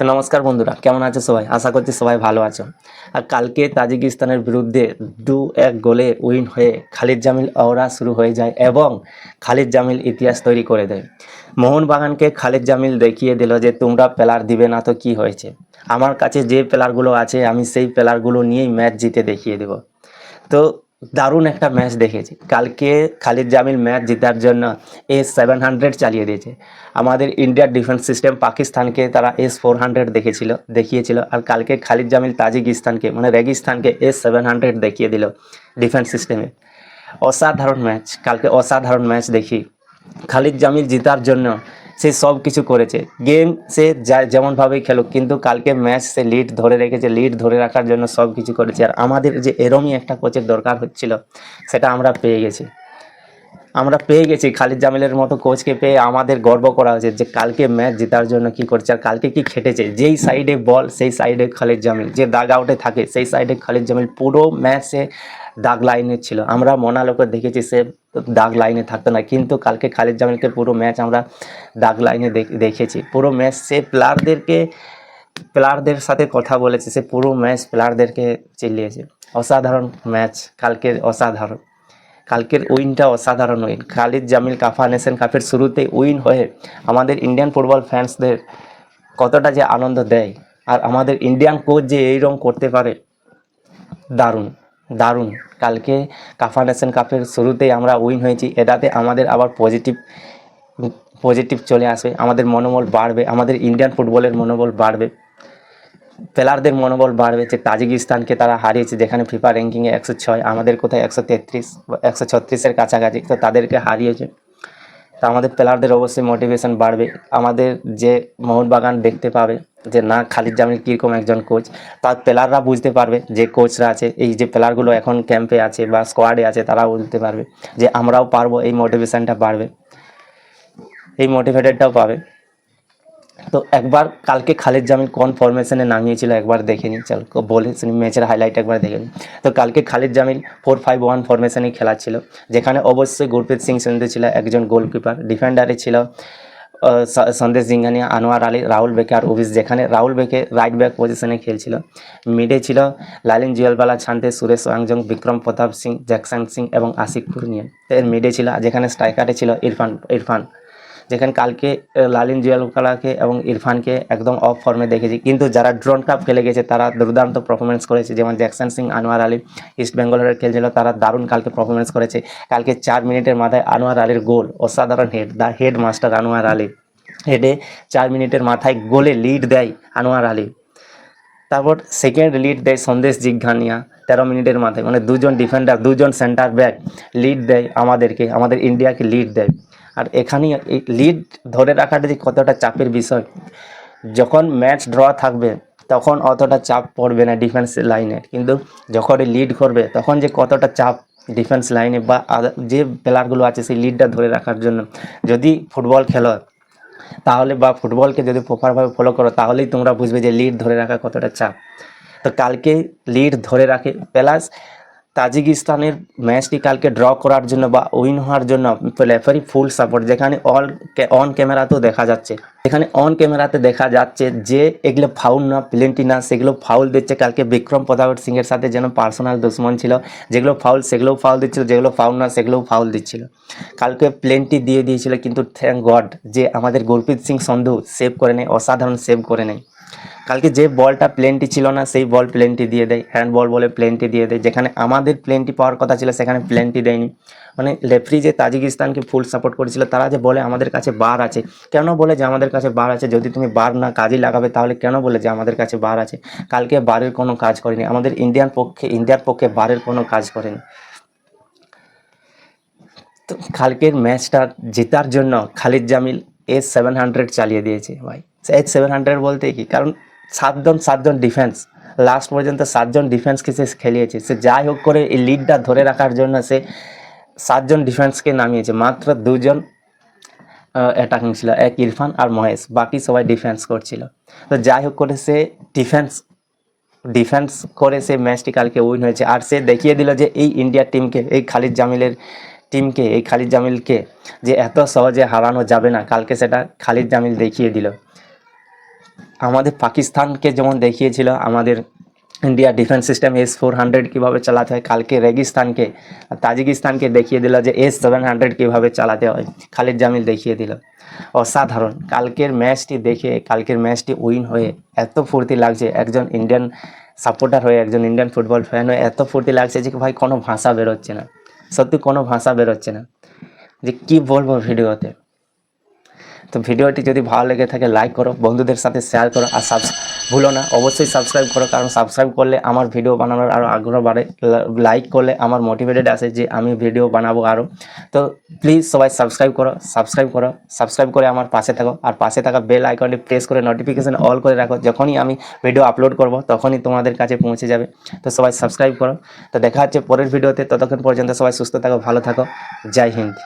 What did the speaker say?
তো নমস্কার বন্ধুরা, কেমন আছো সবাই? আশা করছি সবাই ভালো আছো। আর কালকে তাজিকিস্তানের বিরুদ্ধে দু এক গোলে উইন হয়ে খালিদ জামিল অওরা শুরু হয়ে যায় এবং খালিদ জামিল ইতিহাস তৈরি করে দেয়। মোহনবাগানকে খালিদ জামিল দেখিয়ে দিল যে, তোমরা প্লেয়ার দিবে না তো কি হয়েছে? আমার কাছে যে প্লেয়ারগুলো আছে, আমি সেই প্লেয়ারগুলো নিয়েই ম্যাচ জিতে দেখিয়ে দেব। তো দারুণ একটা ম্যাচ দেখেছি। কালকে খালিদ জামিল ম্যাচ জেতার জন্য এস সেভেন হান্ড্রেড চালিয়ে দিয়েছে। আমাদের ইন্ডিয়ার ডিফেন্স সিস্টেম পাকিস্তানকে তারা এস ফোর হান্ড্রেড দেখেছিল, দেখিয়েছিল। আর কালকে খালিদ জামিল তাজিকিস্তানকে মানে রেগিস্তানকে এস সেভেন হান্ড্রেড দেখিয়ে দিল ডিফেন্স সিস্টেমে অসাধারণ ম্যাচ কালকে অসাধারণ ম্যাচ দেখি। খালিদ জামিল জেতার জন্য সে সব কিছু করেছে। গেম সে যেমনভাবেই খেলুক, কিন্তু কালকে ম্যাচ সে লিড ধরে রেখেছে লিড ধরে রাখার জন্য সব কিছু করেছে। আর আমাদের যে এরমই একটা কোচের দরকার হচ্ছিল, সেটা আমরা পেয়ে গেছি। আমরা পেয়ে গেছি, খালিদ জামিলের মতো কোচকে পেয়ে আমাদের গর্ব করা হয়েছে যে কালকে ম্যাচ জেতার জন্য কি করছে, আর কালকে কি খেটেছে। যেই সাইডে বল সেই সাইডে খালিদ জামিল। যে দাগ আউটে থাকে, সেই সাইডে খালিদ জামিল পুরো ম্যাচে দাগ লাইনে ছিল। আমরা মোনালোকে দেখেছি সে দাগ লাইনে থাকতো না, কিন্তু কালকে খালিদ জামিলকে পুরো ম্যাচ আমরা দাগ লাইনে দেখ- দেখেছি। পুরো ম্যাচ সে প্লেয়ারদেরকে, প্লেয়ারদের সাথে কথা বলেছে, সে পুরো ম্যাচ প্লেয়ারদেরকে চিল্লিয়েছে। অসাধারণ ম্যাচ, কালকের অসাধারণ। কালকের উইনটা অসাধারণ উইন। খালিদ জামিল কাফা নেশন কাপের শুরুতে উইন হয়ে আমাদের ইন্ডিয়ান ফুটবল ফ্যান্সদের কতটা যে আনন্দ দেয়। আর আমাদের ইন্ডিয়ান কোচ যে এইরকম করতে পারে, দারুণ। দারুণ। কালকে কাফা নেশন কাপের শুরুতেই আমরা উইন হয়েছি। এটাতে আমাদের আবার পজিটিভ পজিটিভ চলে আসবে। আমাদের মনোবল বাড়বে। আমাদের ইন্ডিয়ান ফুটবলের মনোবল বাড়বে। প্লেয়ারদের মনোবল বাড়বে যে তাজিকিস্তানকে তারা হারিয়েছে, যেখানে ফিফা র্যাঙ্কিংয়ে একশো ছয়, আমাদের কোথায় একশো তেত্রিশ একশো ছত্রিশের কাছাকাছি। তো তাদেরকে হারিয়েছে। তা আমাদের প্লেয়ারদের অবশ্যই মোটিভেশন বাড়বে। আমাদের যে মোহনবাগান দেখতে পাবে, যে না, খালিদ জামিল কীরকম একজন কোচ তার প্লেয়াররা বুঝতে পারবে যে কোচরা আছে, এই যে প্লেয়ারগুলো এখন ক্যাম্পে আছে বা স্কোয়াডে আছে তারা বুঝতে পারবে যে আমরাও পারব, এই মোটিভেশানটা বাড়বে। এই মোটিভেটেডটাও পাবে। তো একবার কালকে খালিদ জামিল কোন ফরমেশনে নামিয়েছিল, একবার দেখে নিই চল বলে শুনি, ম্যাচের হাইলাইট একবার দেখে নিই তো কালকে Khaled Jamil four five one ফরমেশনে খেলা ছিল, যেখানে অবশ্যই গুরপ্রীত সিং সন্ধু ছিল, একজন গোলকিপার ডিফেন্ডারে ছিল সন্দেশ জিঙ্গানিয়া, আনোয়ার আলী, রাহুল বেকে আর ওবিস যেখানে রাহুল বেকে রাইট ব্যাক পজিশনে খেলছিল। মিডে ছিল লালিন জুয়েলবালা, ছান্তে, সুরেশ ওয়াংজং, বিক্রম প্রতাপ সিং, জ্যাকসন সিং এবং আশিক পুরনিয়ান এর মিডে ছিল, যেখানে স্ট্রাইকারে ছিল ইরফান ইরফান। যেখানে কালকে লালিন জুয়েলকালাকে এবং ইরফানকে একদম অফ ফর্মে দেখেছি। কিন্তু যারা ড্রোন কাপ খেলে গেছে, তারা দুর্দান্ত পারফরমেন্স করেছে। যেমন জ্যাকসন সিং, আনোয়ার আলী, ইস্ট বেঙ্গলের খেলছিল, তারা দারুণ কালকে পারফরমেন্স করেছে। কালকে চার মিনিটের মাথায় আনোয়ার আলীর গোল, অসাধারণ head the head master Anwar Ali. হেডে চার মিনিটের মাথায় গোলে লিড দেয় আনোয়ার আলী। তারপর সেকেন্ড লিড দেয় সন্দেশ জিজ্ঞানিয়া তেরো মিনিটের মাথায়। মানে দুজন ডিফেন্ডার দুজন সেন্টার ব্যাক লিড দেয় আমাদেরকে, আমাদের ইন্ডিয়াকে লিড দেয়। আর এখানেই লিড ধরে রাখাটা যে কতটা চাপের বিষয়। যখন ম্যাচ ড্র থাকবে, তখন অতটা চাপ পড়বে না ডিফেন্স লাইনে কিন্তু যখন লিড করবে, তখন যে কতটা চাপ ডিফেন্স লাইনে বা যে প্লেয়ারগুলো আছে, সেই লিডটা ধরে রাখার জন্য। যদি ফুটবল খেলো, তাহলে বা ফুটবলকে যদি প্রপারভাবে ফলো করো, তাহলেই তোমরা বুঝবে যে লিড ধরে রাখা কতটা চাপ। তো কালকে লিড ধরে রাখে প্লাস তাজিকিস্তানের ম্যাচটি কালকে ড্র করার জন্য বা উইন হওয়ার জন্য রেফারি ফুল সাপোর্ট যেখানে অল অন ক্যামেরাতেও দেখা যাচ্ছে। এখানে অন ক্যামেরাতে দেখা যাচ্ছে যে এগুলো ফাউল না প্লেন্টি না, সেগুলো ফাউল দিচ্ছে কালকে বিক্রম পদাবত সিংয়ের সাথে যেন পার্সোনাল দুশ্মন ছিল। যেগুলো ফাউল সেগুলোও ফাউল দিচ্ছিল, যেগুলো ফাউল না, সেগুলোও ফাউল দিচ্ছিল। কালকে প্লেনটি দিয়ে দিয়েছিল, কিন্তু থ্যাংক গড যে আমাদের গুরপ্রীত সিং সন্ধু সেভ করে নেয়, অসাধারণ সেভ করে নেয়। কালকে যে বলটা প্লেনটি ছিল না, সেই বল প্লেনটি দিয়ে দেয়। হ্যান্ড বল বলে প্লেনটি দিয়ে দেয়। যেখানে আমাদের প্লেনটি পাওয়ার কথা ছিল, সেখানে প্লেনটি দেয়নি। মানে লেফরি যে তাজিকিস্তানকে ফুল সাপোর্ট করেছিল, তারা যে বলে আমাদের কাছে বার আছে, কেন বলে যে আমাদের কাছে বার আছে? যদি তুমি বার না কাজে লাগাবে, তাহলে কেন বলে যে আমাদের কাছে বার আছে? কালকে বারের কোনো কাজ করেনি। আমাদের ইন্ডিয়ান পক্ষে ইন্ডিয়ার পক্ষে বারের কোনো কাজ করেনি। তো কালকের ম্যাচটা জেতার জন্য Khalid Jamil S seven hundred চালিয়ে দিয়েছে, ভাই। এস সেভেন হান্ড্রেড বলতে কি? কারণ সাতজন সাতজন ডিফেন্স লাস্ট পর্যন্ত সাতজন ডিফেন্সকে সে খেলিয়েছে। সে যাই হোক করে এই লিডটা ধরে রাখার জন্য সে সাতজন ডিফেন্সকে নামিয়েছে। মাত্র দুজন অ্যাটাকিং ছিল, এক ইরফান আর মহেশ। বাকি সবাই ডিফেন্স করছিল। তো যাই হোক করে সে ডিফেন্স ডিফেন্স করে সে ম্যাচটি কালকে উইন হয়েছে। আর সে দেখিয়ে দিল যে এই ইন্ডিয়ার টিমকে এই খালিদ জামিলের টিমকে এই খালিদ জামিলকে যে এত সহজে হারানো যাবে না। কালকে সেটা খালিদ জামিল দেখিয়ে দিল। আমাদের পাকিস্তানকে যেমন দেখিয়েছিল, আমাদের India defence system S four hundred কীভাবে চালাতে হয়, কালকে রেগিস্তানকে, তাজিকিস্তানকে দেখিয়ে দিল যে এস সেভেন হান্ড্রেড কীভাবে চালাতে হয়, খালিদ জামিল দেখিয়ে দিল। অসাধারণ, কালকের ম্যাচটি দেখে, কালকের ম্যাচটি উইন হয়ে এত ফুর্তি লাগছে, একজন ইন্ডিয়ান সাপোর্টার হয়ে, একজন ইন্ডিয়ান ফুটবল ফ্যান হয়ে, এত ফুর্তি লাগছে যে ভাই কোনো ভাষা বেরোচ্ছে না, সত্যি কোনো ভাষা বেরোচ্ছে না। যে কি বলব ভিডিওতে তো ভিডিওটি যদি ভালো লেগে থাকে লাইক করো, বন্ধুদের সাথে শেয়ার করো আর সাবস ভুলো না, অবশ্যই সাবস্ক্রাইব করো, কারণ সাবস্ক্রাইব করলে আমার ভিডিও বানানোর আরও আগ্রহ বাড়ে। লাইক করলে আমার মোটিভেটেড আসে যে আমি ভিডিও বানাবো আরও তো প্লিজ সবাই সাবস্ক্রাইব করো সাবস্ক্রাইব করো সাবস্ক্রাইব করে আমার পাশে থাকো আর পাশে থাকা বেল আইকনটি প্রেস করে নোটিফিকেশান অল করে রাখো। যখনই আমি ভিডিও আপলোড করব, তখনই তোমাদের কাছে পৌঁছে যাবে। তো সবাই সাবস্ক্রাইব করো। তো দেখা হচ্ছে পরের ভিডিওতে ততক্ষণ পর্যন্ত সবাই সুস্থ থাকো, ভালো থাকো। জয় হিন্দ।